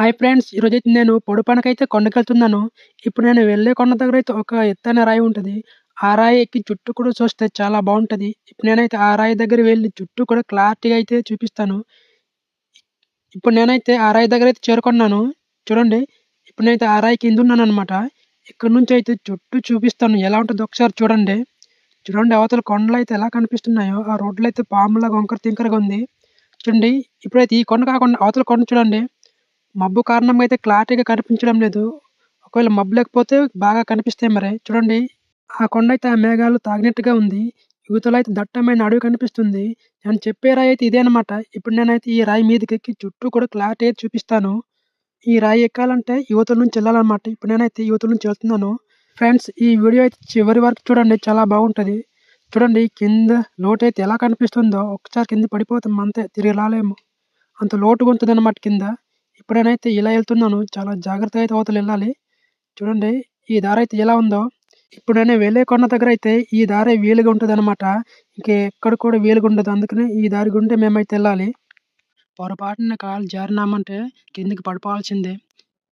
Hi friends ఈరోజైతే నేను పొడుపనకైతే కొండకెళ్తున్నాను. ఇప్పుడు నేను వెళ్ళే కొండ దగ్గర అయితే ఒక ఎత్తైన రాయి ఉంటుంది ఆ రాయి ఎక్కి చుట్టూ కూడా చూస్తే చాలా బాగుంటుంది ఇప్పుడు నేనైతే ఆ రాయి దగ్గర వెళ్ళి చుట్టూ కూడా క్లారిటీగా అయితే చూపిస్తాను. ఇప్పుడు నేనైతే ఆ రాయి అయితే చేరుకున్నాను. చూడండి ఇప్పుడు నేనైతే ఆ రాయి కిందున్నాననమాట. ఇక్కడి నుంచి అయితే చుట్టూ చూపిస్తాను. ఎలా ఉంటుందో ఒకసారి చూడండి. చూడండి అవతల కొండలు అయితే ఎలా కనిపిస్తున్నాయో ఆ రోడ్లైతే పాములాగా వంకర తింకరగా ఉంది. చూడండి ఇప్పుడైతే ఈ కొండ కాకుండా అవతల కొండ చూడండి. మబ్బు కారణంగా అయితే క్లారిటీగా కనిపించడం లేదు. ఒకవేళ మబ్బు లేకపోతే బాగా కనిపిస్తాయి మరి. చూడండి ఆ కొండ అయితే ఆ మేఘాలు తాగినట్టుగా ఉంది. యువతలో అయితే దట్టమైన అడవి కనిపిస్తుంది. నేను చెప్పే రాయి అయితే ఇదే అనమాట. ఇప్పుడు నేనైతే ఈ రాయి మీదకెక్కి చుట్టూ కూడా క్లారిటీ అయితే చూపిస్తాను. ఈ రాయి ఎక్కాలంటే యువతల నుంచి వెళ్ళాలన్నమాట. ఇప్పుడు నేనైతే యువతల నుంచి వెళ్తున్నాను. ఫ్రెండ్స్ ఈ వీడియో అయితే చివరి వరకు చూడండి చాలా బాగుంటుంది చూడండి కింద లోతైతే ఎలా కనిపిస్తుందో ఒక్కసారి కింద పడిపోతాం అంతే తిరిగి రాలేము. అంత లోతుగా ఉంటదన్నమాట కింద. ఇప్పుడనైతే ఇలా వెళ్తున్నాను. చాలా జాగ్రత్తగా అయితే అవతలు వెళ్ళాలి. చూడండి ఈ దారి అయితే ఎలా ఉందో. ఇప్పుడు నేను వెళ్ళే కొండ దగ్గర అయితే ఈ దారే వీలుగా ఉంటదన్నమాట. ఇంకెక్కడ కూడా వీలుగా ఉండదు. అందుకనే ఈ దారి గుండే మేమైతే వెళ్ళాలి. పొరపాటున కాలు జారినామంటే కిందకి పడిపోవాల్సిందే.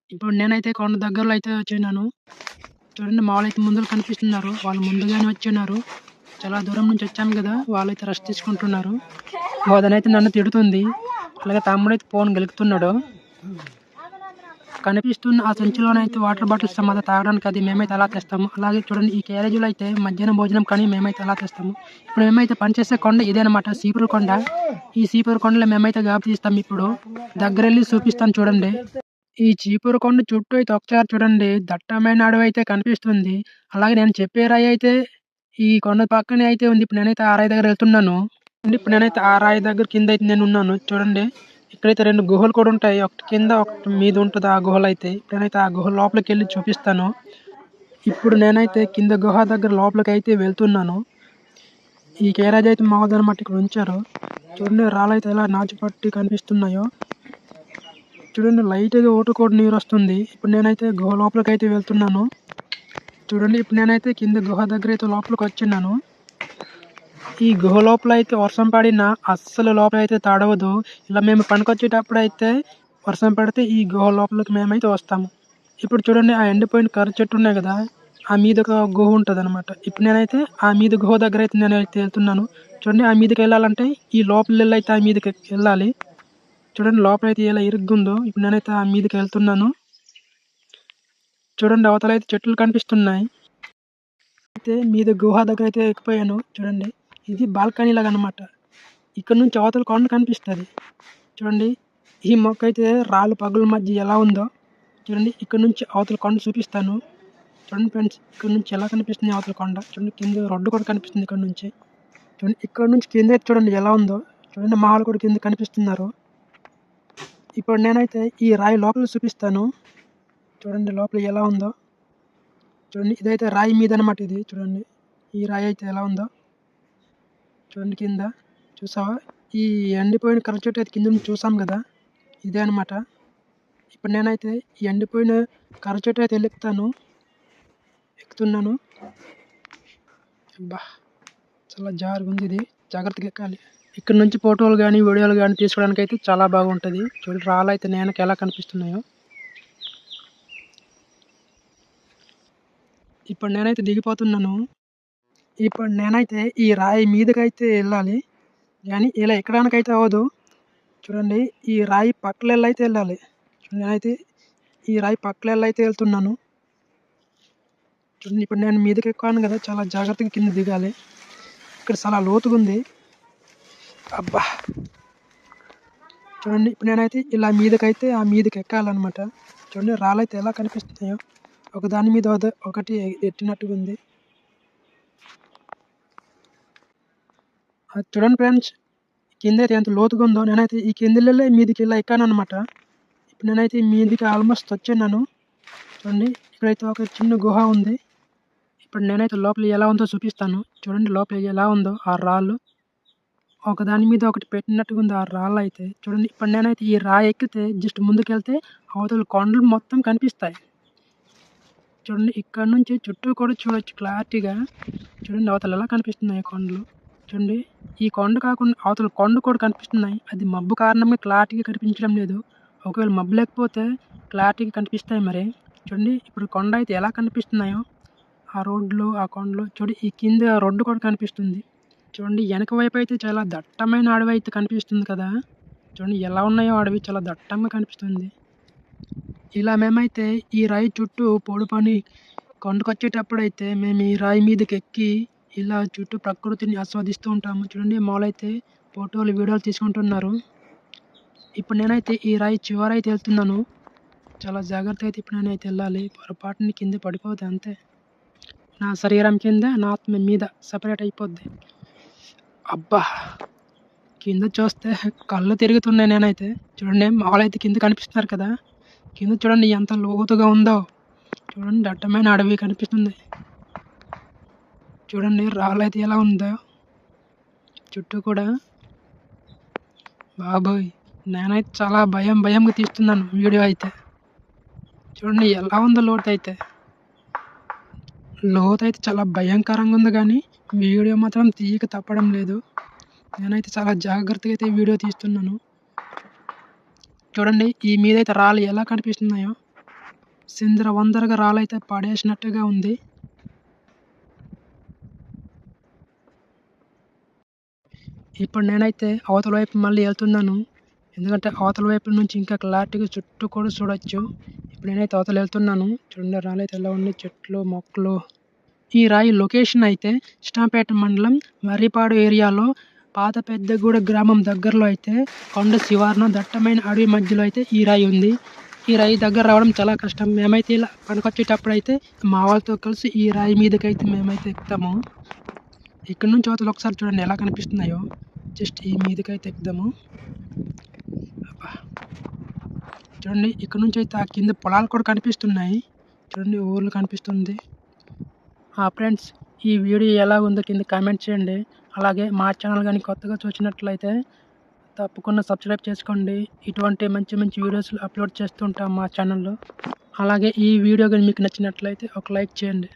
ఇప్పుడు నేనైతే కొండ దగ్గరలో అయితే వచ్చినాను చూడండి మామూలు అయితే ముందులు కనిపిస్తున్నారు. వాళ్ళు ముందుగానే వచ్చున్నారు. చాలా దూరం నుంచి వచ్చాము కదా వాళ్ళైతే రెస్ట్ తీసుకుంటున్నారు. బోధనైతే నన్ను తిడుతుంది. అలాగే తమ్ముడైతే ఫోన్ గెలుకుతున్నాడు. కనిపిస్తున్న ఆ సంచిలోనైతే వాటర్ బాటిల్స్ సమాధ తాగడానికి అది మేమైతే అలా తెస్తాము. అలాగే చూడండి ఈ క్యారేజీలో అయితే మధ్యాహ్నం భోజనం కానీ మేమైతే అలా తెస్తాము. ఇప్పుడు మేమైతే పనిచేసే కొండ ఇదేనమాట సీపురు కొండ. ఈ సీపురు కొండలో మేమైతే గాబు తీస్తాం ఇప్పుడు. దగ్గరెళ్ళి చూపిస్తాను చూడండి. ఈ చీపురు కొండ చుట్టూ అయితే ఒకసారి చూడండి దట్టమైన అడవి అయితే కనిపిస్తుంది. అలాగే నేను చెప్పే రాయి అయితే ఈ కొండ పక్కనే అయితే ఉంది. ఇప్పుడు నేనైతే ఆ రాయి దగ్గర వెళ్తున్నాను. ఇప్పుడు నేనైతే ఆ రాయి దగ్గర కింద అయితే నేను ఉన్నాను. చూడండి ఇక్కడైతే రెండు గుహలు కూడా ఉంటాయి. ఒకటి కింద ఒకటి మీద ఉంటుంది ఆ గుహలు అయితే నేనైతే ఆ గుహ లోపలికి వెళ్ళి చూపిస్తాను. ఇప్పుడు నేనైతే కింద గుహ దగ్గర లోపలికి అయితే వెళ్తున్నాను. ఈ కేరాజ్ అయితే మావదనమాట ఇక్కడ ఉంచారు. చూడండి రాళ్ళైతే ఎలా నాచుపట్టి కనిపిస్తున్నాయో. చూడండి లైట్‌గా ఊటకోటి నీరు వస్తుంది. ఇప్పుడు నేనైతే గుహ లోపలికి అయితే వెళ్తున్నాను. చూడండి ఇప్పుడు నేనైతే కింద గుహ దగ్గర అయితే లోపలికి వచ్చిన్నాను ఈ గుహ లోపల అయితే వర్షం పడినా అస్సలు లోపల అయితే తడవదు. ఇలా మేము పనికొచ్చేటప్పుడు అయితే వర్షం పడితే ఈ గుహ లోపలికి మేమైతే వస్తాము. ఇప్పుడు చూడండి ఆ ఎండిపోయిన కర్ర చెట్టు ఉన్నాయి కదా! ఆ మీద ఒక గుహ ఉంటుంది అనమాట ఇప్పుడు నేనైతే ఆ మీద గుహ దగ్గర అయితే నేనైతే వెళ్తున్నాను. చూడండి ఆ మీదకి వెళ్ళాలంటే ఈ లోపల అయితే ఆ మీదకి వెళ్ళాలి. చూడండి లోపల అయితే ఎలా ఇరుగ్గుందో. ఇప్పుడు నేనైతే ఆ మీదకి వెళ్తున్నాను. చూడండి అవతలైతే చెట్లు కనిపిస్తున్నాయి. అయితే మీద గుహ దగ్గర అయితే ఎక్కిపోయాను. చూడండి ఇది బాల్కనీ లాగా అనమాట. ఇక్కడ నుంచి అవతల కొండ కనిపిస్తుంది చూడండి ఈ మొక్క అయితే రాళ్ళు పగుల మధ్య ఎలా ఉందో. చూడండి ఇక్కడ నుంచి అవతల కొండ చూపిస్తాను. చూడండి ఫ్రెండ్స్ ఇక్కడ నుంచి ఎలా కనిపిస్తుంది అవతల కొండ. చూడండి కింద రోడ్డు కూడా కనిపిస్తుంది ఇక్కడ నుంచి. చూడండి ఇక్కడ నుంచి కింద అయితే చూడండి ఎలా ఉందో. చూడండి మహాలు కూడా కింద కనిపిస్తున్నారు. ఇప్పుడు నేనైతే ఈ రాయి లోపల చూపిస్తాను. చూడండి లోపల ఎలా ఉందో. చూడండి ఇదైతే రాయి మీద అనమాట ఇది. చూడండి ఈ రాయి అయితే ఎలా ఉందో. చూడండి కింద చూసావా? ఈ ఎండిపోయిన కర్ర చెట్టు అయితే కింద చూసాం కదా! ఇదే అనమాట. ఇప్పుడు నేనైతే ఈ ఎండిపోయిన కర్ర చెట్టు అయితే ఎక్కుతాను. ఎక్కుతున్నాను. అబ్బా! చాలా జారుగుంది ఇది. జాగ్రత్తగా ఎక్కాలి. ఇక్కడ నుంచి ఫోటోలు కానీ వీడియోలు కానీ తీసుకోవడానికి అయితే చాలా బాగుంటుంది చూడండి రాళ్ళు అయితే నేనకి ఎలా కనిపిస్తున్నాయో. ఇప్పుడు నేనైతే దిగిపోతున్నాను. ఇప్పుడు నేనైతే ఈ రాయి మీదకైతే వెళ్ళాలి. కానీ ఇలా ఎక్కడానికైతే అవ్వదు. చూడండి ఈ రాయి పక్కలెళ్ళైతే వెళ్ళాలి. నేనైతే ఈ రాయి పక్కలెళ్ళైతే వెళ్తున్నాను. చూడండి ఇప్పుడు నేను మీదకి ఎక్కాను కదా! చాలా జాగ్రత్తగా కింద దిగాలి. ఇక్కడ చాలా లోతుగా ఉంది అబ్బా! చూడండి ఇప్పుడు నేనైతే ఇలా మీదకైతే ఆ మీదకి ఎక్కాలన్నమాట. చూడండి రాళ్ళైతే ఎలా కనిపిస్తున్నాయో. ఒకదాని మీద ఒకటి ఎట్టినట్టుగా ఉంది. చూడండి ఫ్రెండ్స్ కింద అయితే ఎంత లోతుగా ఉందో. నేనైతే ఈ కిందలలో మీదికి ఇలా ఎక్కానన్నమాట. ఇప్పుడు నేనైతే మీదికి ఆల్మోస్ట్ వచ్చాను చూడండి ఇక్కడైతే ఒక చిన్న గుహ ఉంది. ఇప్పుడు నేనైతే లోపల ఎలా ఉందో చూపిస్తాను. చూడండి లోపల ఎలా ఉందో ఆ రాళ్ళు. ఒకదాని మీద ఒకటి పెట్టినట్టుగా ఉంది ఆ రాళ్ళు అయితే చూడండి ఇప్పుడు నేనైతే ఈ రాయి ఎక్కితే జస్ట్ ముందుకెళ్తే అవతల కొండలు మొత్తం కనిపిస్తాయి. చూడండి ఇక్కడ నుంచి చుట్టూ కూడా చూడొచ్చు క్లారిటీగా. చూడండి అవతల ఎలా కనిపిస్తున్నాయి కొండలు. చూడండి. ఈ కొండ కాకుండా అవతల కొండ కూడా కనిపిస్తున్నాయి. అది మబ్బు కారణంగా క్లారిటీగా కనిపించడం లేదు. ఒకవేళ మబ్బు లేకపోతే క్లారిటీగా కనిపిస్తాయి మరి. చూడండి ఇప్పుడు కొండ అయితే ఎలా కనిపిస్తున్నాయో. ఆ రోడ్లు ఆ కొండలు చూడండి ఈ కింద రోడ్డు కూడా కనిపిస్తుంది. చూడండి వెనక వైపు అయితే చాలా దట్టమైన అడవి అయితే కనిపిస్తుంది కదా. చూడండి ఎలా ఉన్నాయో అడవి చాలా దట్టంగా కనిపిస్తుంది. ఇలా మేమైతే ఈ రాయి చుట్టూ పొడుపని కొండకొచ్చేటప్పుడు అయితే మేము ఈ రాయి మీదకి ఎక్కి ఇలా చుట్టూ ప్రకృతిని ఆస్వాదిస్తూ ఉంటాము. చూడండి మామూలైతే ఫోటోలు వీడియోలు తీసుకుంటున్నారు. ఇప్పుడు నేనైతే ఈ రాయి చివరైతే వెళ్తున్నాను. చాలా జాగ్రత్త అయితే ఇప్పుడు నేనైతే వెళ్ళాలి. పొరపాటుని కింద పడిపోతే అంతే. నా శరీరం కింద నా ఆత్మ మీద సపరేట్ అయిపోద్ది. అబ్బా! కింద చూస్తే కళ్ళు తిరుగుతున్నాయి నేనైతే. చూడండి మాలైతే కింద కనిపిస్తున్నారు కదా. కింద చూడండి ఎంత లోతుగా ఉందో. చూడండి దట్టమైన అడవి కనిపిస్తుంది. చూడండి రాళ్ళు అయితే ఎలా ఉందో. చుట్టూ కూడా బాబోయ్ నేనైతే చాలా భయం భయంగా తీస్తున్నాను వీడియో అయితే. చూడండి ఎలా ఉందో లోతు అయితే. లోతు అయితే చాలా భయంకరంగా ఉంది కానీ వీడియో మాత్రం తీయక తప్పడం లేదు. నేనైతే చాలా జాగ్రత్తగా అయితే వీడియో తీస్తున్నాను. చూడండి ఈ మీద అయితే రాళ్ళు ఎలా కనిపిస్తున్నాయో. సిందర వందరగా రాళ్ళు అయితే పడేసినట్టుగా ఉంది. ఇప్పుడు నేనైతే అవతల వైపు మళ్ళీ వెళ్తున్నాను. ఎందుకంటే అవతల వైపు నుంచి ఇంకా క్లారిటీగా చుట్టూ కూడా చూడొచ్చు. ఇప్పుడు నేనైతే అవతల వెళ్తున్నాను. చూడండి రాళ్ళు అయితే ఎలా ఉన్నాయి? చెట్లు మొక్కలు. ఈ రాయి లొకేషన్ అయితే ఇష్టాంపేట మండలం మర్రిపాడు ఏరియాలో పాత పెద్దగూడ గ్రామం దగ్గరలో అయితే కొండ శివార్న దట్టమైన అడవి మధ్యలో అయితే ఈ రాయి ఉంది. ఈ రాయి దగ్గర రావడం చాలా కష్టం. మేమైతే ఇలా పనికొచ్చేటప్పుడు అయితే మా వాళ్ళతో కలిసి ఈ రాయి మీదకైతే మేమైతే ఎక్కుతాము. ఇక్కడ నుంచి అవతల ఒకసారి చూడండి ఎలా కనిపిస్తున్నాయో. జస్ట్ ఈ మీదకైతే ఎక్కుదాము. చూడండి ఇక్కడ నుంచి అయితే ఆ కింద పొలాలు కూడా కనిపిస్తున్నాయి. చూడండి ఊర్లు కనిపిస్తుంది. ఫ్రెండ్స్ ఈ వీడియో ఎలా ఉందో కింద కామెంట్ చేయండి. అలాగే మా ఛానల్ కానీ కొత్తగా చూసినట్లయితే తప్పకుండా సబ్స్క్రైబ్ చేసుకోండి. ఇటువంటి మంచి మంచి వీడియోస్ అప్లోడ్ చేస్తుంటాం మా ఛానల్లో. అలాగే ఈ వీడియో కానీ మీకు నచ్చినట్లయితే ఒక లైక్ చేయండి.